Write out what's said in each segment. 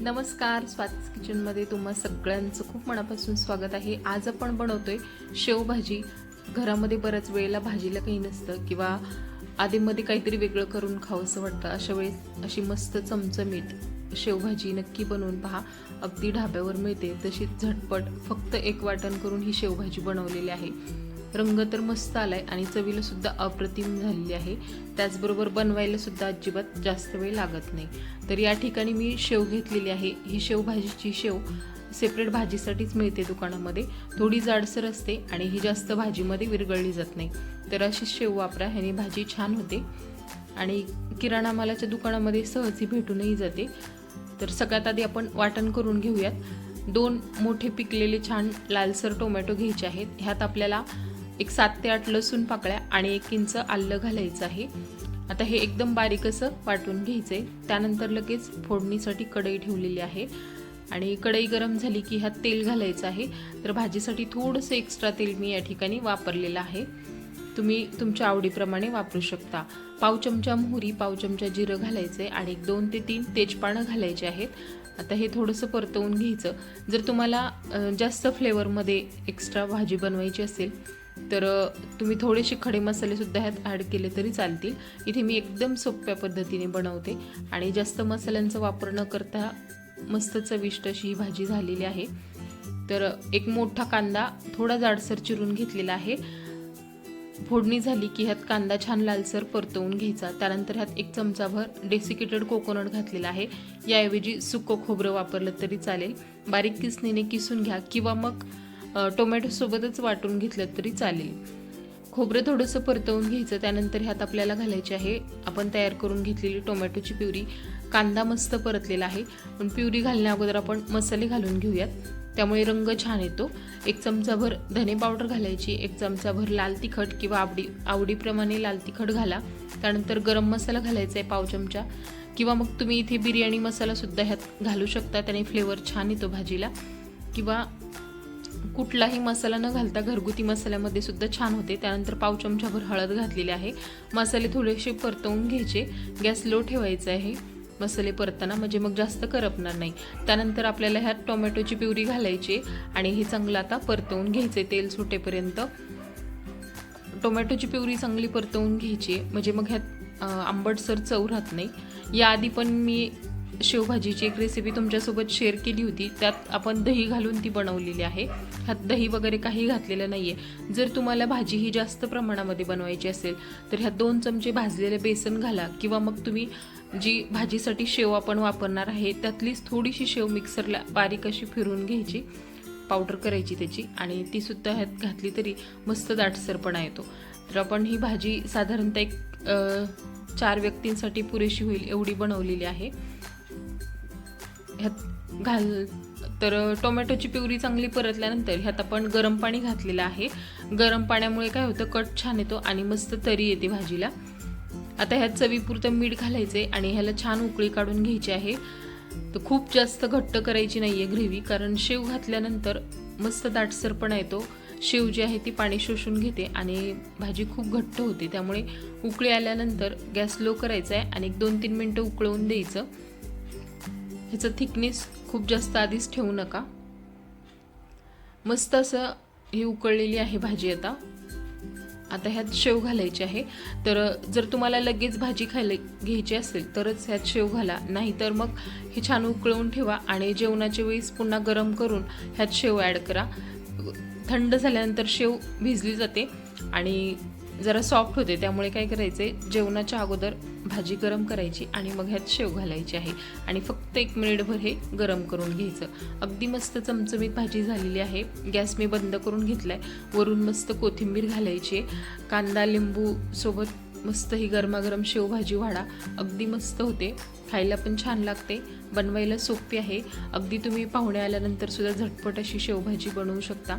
नमस्कार स्वातीस किचनमध्ये तुम्हा सगळ्यांचं खूप मनापासून स्वागत आहे. आज आपण बनवतोय शेवभाजी. घरामध्ये बऱ्याच वेळेला भाजीला काही नसतं किंवा आधीमध्ये काहीतरी वेगळं करून खावंसं वाटतं. अशा वेळेस अशी मस्त चमचमीत शेवभाजी नक्की बनवून पहा. अगदी ढाब्यावर मिळते. तशी झटपट फक्त एक वाटण करून ही शेवभाजी बनवलेली आहे. रंग तर मस्त आलाय आणि चवीला सुद्धा अप्रतिम झालेली आहे. त्याचबरोबर बनवायला सुद्धा अजिबात जास्त वेळ लागत नाही. तर या ठिकाणी मी शेव घेतलेली आहे. ही शेवभाजीची शेव सेपरेट भाजीसाठीच मिळते दुकानामध्ये. थोडी जाडसर असते आणि ही जास्त भाजीमध्ये विरघळली जात नाही. तर अशी शेव वापरा. ह्याने भाजी छान होते. आणि किराणा मालाच्या दुकानामध्ये सहजही भेटूनही जाते. तर सगळ्यात आधी आपण वाटण करून घेऊयात. दोन मोठे पिकलेले छान लालसर टोमॅटो घ्यायचे आहेत. ह्यात आपल्याला एक सात ते आठ लसूण पाकळ्या आणि एक इंच आलं घालायचं आहे. आता हे एकदम बारीक असं वाटून घ्यायचं आहे त्यानंतर लगेच फोडणीसाठी कढई ठेवलेली आहे. आणि कढई गरम झाली की ह्यात तेल घालायचं आहे. तर भाजीसाठी थोडंसं एक्स्ट्रा तेल मी या ठिकाणी वापरलेलं आहे. तुम्ही तुमच्या आवडीप्रमाणे वापरू शकता. पाव चमचा मोहरी पाव चमचा जिरं घालायचं आहे आणि एक दोन ते तीन तेजपानं घालायचे आहेत. आता हे थोडंसं परतवून घ्यायचं. जर तुम्हाला जास्त फ्लेवरमध्ये एक्स्ट्रा भाजी बनवायची असेल तर तुम्ही थोडेसे खडे मसालेसुद्धा ह्यात ॲड केले तरी चालतील. इथे मी एकदम सोप्या पद्धतीने बनवते. आणि जास्त मसाल्यांचा वापर न करता मस्त चविष्ट अशी ही भाजी झालेली आहे. तर एक मोठा कांदा थोडा जाडसर चिरून घेतलेला आहे. फोडणी झाली की ह्यात कांदा छान लालसर परतवून घ्यायचा. त्यानंतर ह्यात एक चमचाभर डेसिकेटेड कोकोनट घातलेला आहे. याऐवजी सुकं खोबरं वापरलं तरी चालेल. बारीक किसणीने किसून घ्या किंवा मग टोमॅटोसोबतच वाटून घेतलं तरी चालेल. खोबरं थोडंसं परतवून घ्यायचं त्यानंतर ह्यात आपल्याला घालायचे आहे आपण तयार करून घेतलेली टोमॅटोची प्युरी. कांदा मस्त परतलेला आहे. पण प्युरी घालण्या अगोदर आपण मसाले घालून घेऊयात. त्यामुळे रंग छान येतो. एक चमचाभर धने पावडर घालायची एक चमचाभर लाल तिखट किंवा आवडी आवडीप्रमाणे लाल तिखट घाला. त्यानंतर गरम मसाला घालायचा आहे पाव चमचा. किंवा मग तुम्ही इथे बिर्याणी मसालासुद्धा ह्यात घालू शकता त्याने फ्लेवर छान येतो भाजीला. किंवा कुठलाही मसाला न घालता घरगुती मसाल्यामध्ये सुद्धा छान होते. त्यानंतर पाव चमचाभर हळद घातलेली आहे. मसाले थोडेसे परतवून घ्यायचे. गॅस लो ठेवायचा आहे. मसाले परताना म्हणजे मग जास्त करपणार नाही. त्यानंतर आपल्याला ह्यात टोमॅटोची प्युरी घालायची आणि हे चांगलं आता परतवून घ्यायचे तेल सुटेपर्यंत. टोमॅटोची प्युरी चांगली परतवून घ्यायची. म्हणजे मग ह्यात आंबटसर चव राहत नाही. याआधी पण मी शेवभाजीची एक रेसिपी तुमच्यासोबत शेअर केली होती. त्यात आपण दही घालून ती बनवलेली आहे. ह्यात दही वगैरे काही घातलेलं नाही आहे जर तुम्हाला भाजी ही जास्त प्रमाणामध्ये बनवायची असेल तर ह्यात दोन चमचे भाजलेले बेसन घाला किंवा मग तुम्ही जी भाजीसाठी शेव आपण वापरणार आहे त्यातलीच थोडीशी शेव मिक्सरला बारीक अशी फिरून घ्यायची. पावडर करायची त्याची आणि ती सुद्धा ह्यात घातली तरी मस्त दाटसरपणा येतो. तर आपण ही भाजी साधारणतः एक चार व्यक्तींसाठी पुरेशी होईल एवढी बनवलेली आहे. ह्यात घाल तर टोमॅटोची प्युरी चांगली परतल्यानंतर ह्यात आपण गरम पाणी घातलेलं आहे. गरम पाण्यामुळे काय होतं कट छान येतो आणि मस्त तरी येते भाजीला. आता ह्यात चवीपुरतं मीठ घालायचे आणि ह्याला छान उकळी काढून घ्यायची आहे. तर खूप जास्त घट्ट करायची नाही आहे ग्रेव्ही कारण शेव घातल्यानंतर मस्त दाटसरपणा येतो. शेव जी आहे ती पाणी शोषून घेते आणि भाजी खूप घट्ट होते. त्यामुळे उकळी आल्यानंतर गॅस लो करायचा आहे आणि एक दोन तीन मिनटं उकळवून द्यायचं. ह्याचं थिकनेस खूप जास्त आधीच ठेवू नका. मस्त असं ही उकळलेली आहे भाजी आता. आता ह्यात शेव घालायची आहे. तर जर तुम्हाला लगेच भाजी खायला घ्यायची असेल तरच ह्यात शेव घाला. नाहीतर मग हे छान उकळवून ठेवा आणि जेवणाच्या वेळेस पुन्हा गरम करून ह्यात शेव ॲड करा. थंड झाल्यानंतर शेव भिजली जाते आणि जरा सॉफ्ट होते त्यामुळे काय करायचे जेवणाच्या अगोदर भाजी गरम करायची आणि मग ह्यात शेव घालायची आहे. आणि फक्त एक मिनिटभर हे गरम करून घ्यायचं. अगदी मस्त चमचमीत भाजी झालेली आहे. गॅस मी बंद करून घेतला आहे वरून मस्त कोथिंबीर घालायची. कांदा लिंबू सोबत मस्त ही गरमागरम शेवभाजी वाढा. अगदी मस्त होते. खायला पण छान लागते. बनवायला सोपी आहे. अगदी तुम्ही पाहुणे आल्यानंतर सुद्धा झटपट अशी शेवभाजी बनवू शकता.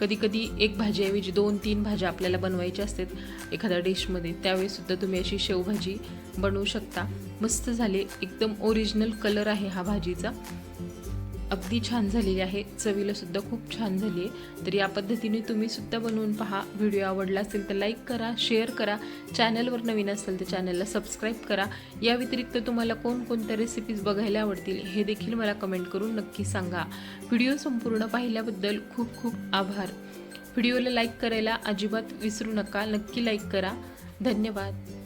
कधी कधी एक भाजीऐवजी दोन तीन भाज्या आपल्याला बनवायच्या असतात एखाद्या डिशमध्ये. त्यावेळीसुद्धा तुम्ही अशी शेवभाजी बनवू शकता. मस्त झाले. एकदम ओरिजिनल कलर आहे हा भाजीचा. अगदी छान झालेली आहे. चवीला सुद्धा खूप छान झाली आहे. तर या पद्धतीने तुम्ही सुद्धा बनवून पहा. व्हिडिओ आवडला असेल तर लाईक करा शेअर करा. चॅनलवर नवीन असेल तर चॅनलला सबस्क्राईब करा. या व्यतिरिक्त तुम्हाला कोणकोणत्या रेसिपीज बघायला आवडतील हे देखील मला कमेंट करून नक्की सांगा. व्हिडिओ संपूर्ण पाहिल्याबद्दल खूप खूप आभार. व्हिडिओला लाईक करायला अजिबात विसरू नका. नक्की लाईक करा. धन्यवाद.